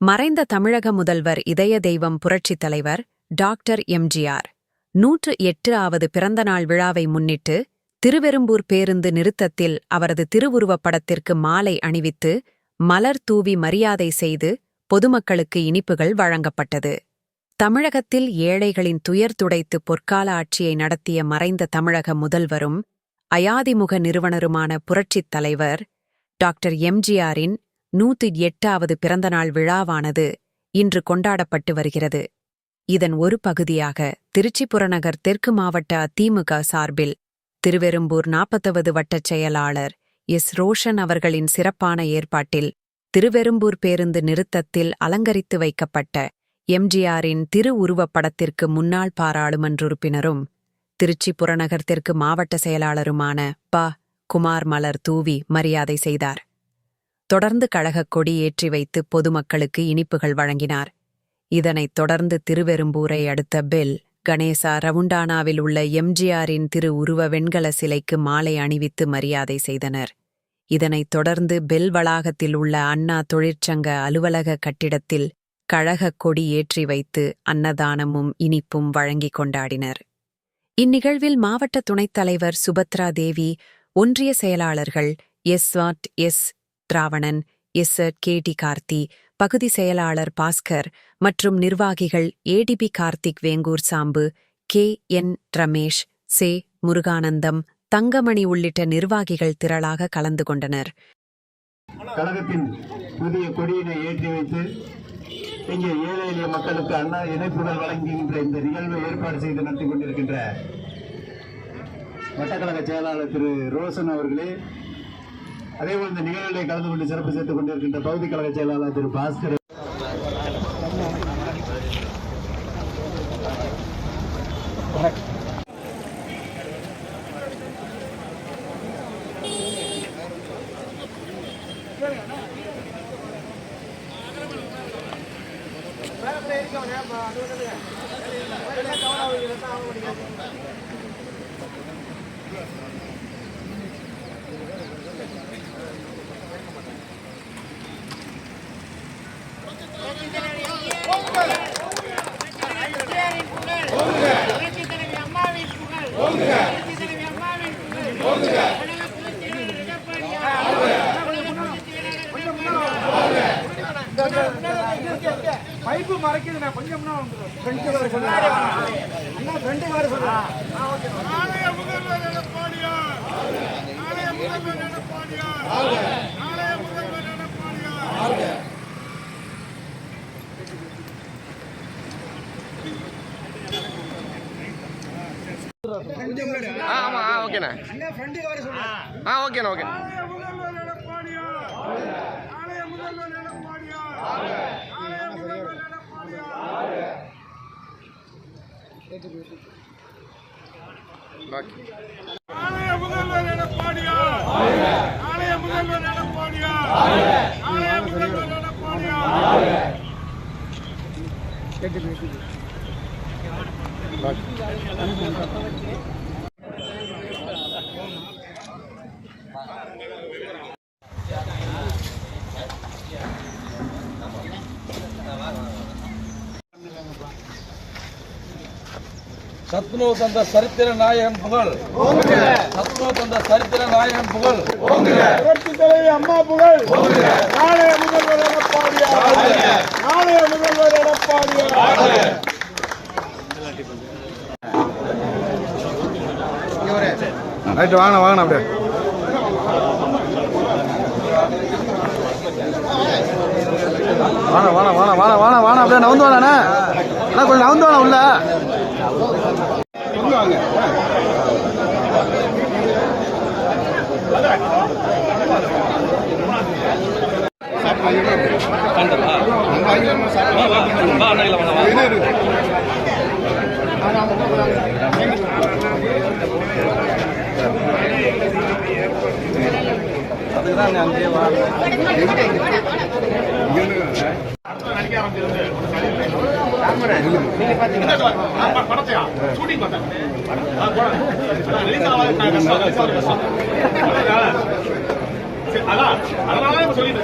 மறைந்த தமிழக முதல்வர் இதய தெய்வம் புரட்சித் தலைவர் டாக்டர் எம்ஜிஆர் நூற்று எட்டு ஆவது பிறந்தநாள் விழாவை முன்னிட்டு திருவெரும்பூர் பேருந்து நிறுத்தத்தில் அவரது திருவுருவப் படத்திற்கு மாலை அணிவித்து மலர் தூவி மரியாதை செய்து பொதுமக்களுக்கு இனிப்புகள் வழங்கப்பட்டது. தமிழகத்தில் ஏழைகளின் துயர் துடைத்து பொற்கால ஆட்சியை நடத்திய மறைந்த தமிழக முதல்வரும் அயாதிமுக நிறுவனருமான புரட்சித் தலைவர் டாக்டர் எம்ஜிஆரின் நூத்தி எட்டாவது பிறந்தநாள் விழாவானது இன்று கொண்டாடப்பட்டு வருகிறது. இதன் ஒரு பகுதியாக திருச்சி புறநகர் தெற்கு மாவட்ட அதிமுக சார்பில் திருவெரும்பூர் நாற்பத்தவது வட்டச் செயலாளர் எஸ். ரோஷன் அவர்களின் சிறப்பான ஏற்பாட்டில் திருவெரும்பூர் பேருந்து நிறுத்தத்தில் அலங்கரித்து வைக்கப்பட்ட எம்ஜிஆரின் திருவுருவப் படத்திற்கு முன்னாள் பாராளுமன்ற உறுப்பினரும் திருச்சி புறநகர் தெற்கு மாவட்ட செயலாளருமான ப. குமார் மலர் தூவி மரியாதை செய்தார். தொடர்ந்து கழகக் கொடி ஏற்றி வைத்து பொதுமக்களுக்கு இனிப்புகள் வழங்கினார். இதனைத் தொடர்ந்து திருவெரும்பூரை அடுத்த பெல் கணேசா ரவுண்டானாவில் உள்ள எம்ஜிஆரின் திரு உருவ வெண்கல சிலைக்கு மாலை அணிவித்து மரியாதை செய்தனர். இதனைத் தொடர்ந்து பெல் வளாகத்தில் உள்ள அண்ணா தொழிற்சங்க அலுவலக கட்டிடத்தில் கழகக் கொடி ஏற்றி வைத்து அன்னதானமும் இனிப்பும் வழங்கிக் கொண்டாடினர். இந்நிகழ்வில் மாவட்ட துணைத் தலைவர் சுபத்ரா தேவி ஒன்றிய செயலாளர்கள் S what S Dhiravanan S. K. D. Karthi பகுதி செயலாளர் பாஸ்கர் மற்றும் நிர்வாகிகள் ADP Karthik Vengur Sambu K. N. Ramesh சே. முருகானந்தம் தங்கமணி உள்ளிட்ட நிர்வாகிகள் திரளாக கலந்து கொண்டனர். கழகத்தின் புதிய கொடியினை ஏற்றி வைத்து இங்கே ஏழை எளிய மக்களுக்கு அண்ணா இணைப்புகள் வழங்குகின்ற இந்த நிகழ்வை ஏற்பாடு செய்து நடத்தி கொண்டிருக்கின்ற வட்டக்கழக செயலாளர் திரு ரோசன் அவர்களே அதேபோல் இந்த நிகழ்வுகளை கலந்து கொண்டு சிறப்பு சேர்த்துக் கொண்டிருக்கின்ற பகுதி கழக செயலாளர் திரு பாஸ்கர் Thank you அம்மாவின் புகழ் புரட்சித் தலைவி அம்மாவின் புகழ் உலக புரட்சித் தலைவர் எடப்பாடியார் உலக புரட்சித் தலைவர் பைப்பு மறைக்குது நான் கொஞ்சம் முன்னாடி வந்துடுறேன். ஃப்ரெண்டு வர சொல்லுங்க. அண்ணா ஃப்ரெண்டு வர சொல்லுங்க. நாளைய முதல்வர் எடப்பாடியார் முதல்வர் எடப்பாடியார் நாளைய முதல்வர் எடப்பாடியார் ஆ ஆமாம் ஆ ஓகேண்ணே ஆ ஓகே முதல்வர் எடப்பாடியார் நாளைய முதல்வர் எடப்பாடியார் நாளைய முதல்வர் எடப்பாடியார் ஓகே நாளைய முதல்வர் எடப்பாடியார் நாளைய முதல்வர் எடப்பாடியார் நாளைய முதல்வர் எடப்பாடியார் சத்னோ தந்த சரித்திர நாயகன் புகழ். சத்னோ தந்த சரித்திர நாயகன் புகழ். புரட்சித் தலைவி அம்மா புகழ். நாளைய முதல்வர் எடப்பாடியார். நாளைய முதல்வர் எடப்பாடியார். ரைட்டு வாங்க வாங்க அப்படியே. வாண வாண வாண வாண வாண வாண அப்படியே நவுந்து வாணண்ணே அண்ணா. கொஞ்சம் நவுந்து வாண உள்ள. படத்தையா ஷூட்டிங் பார்த்தேன் அதான் அதனால சொல்லிட்டு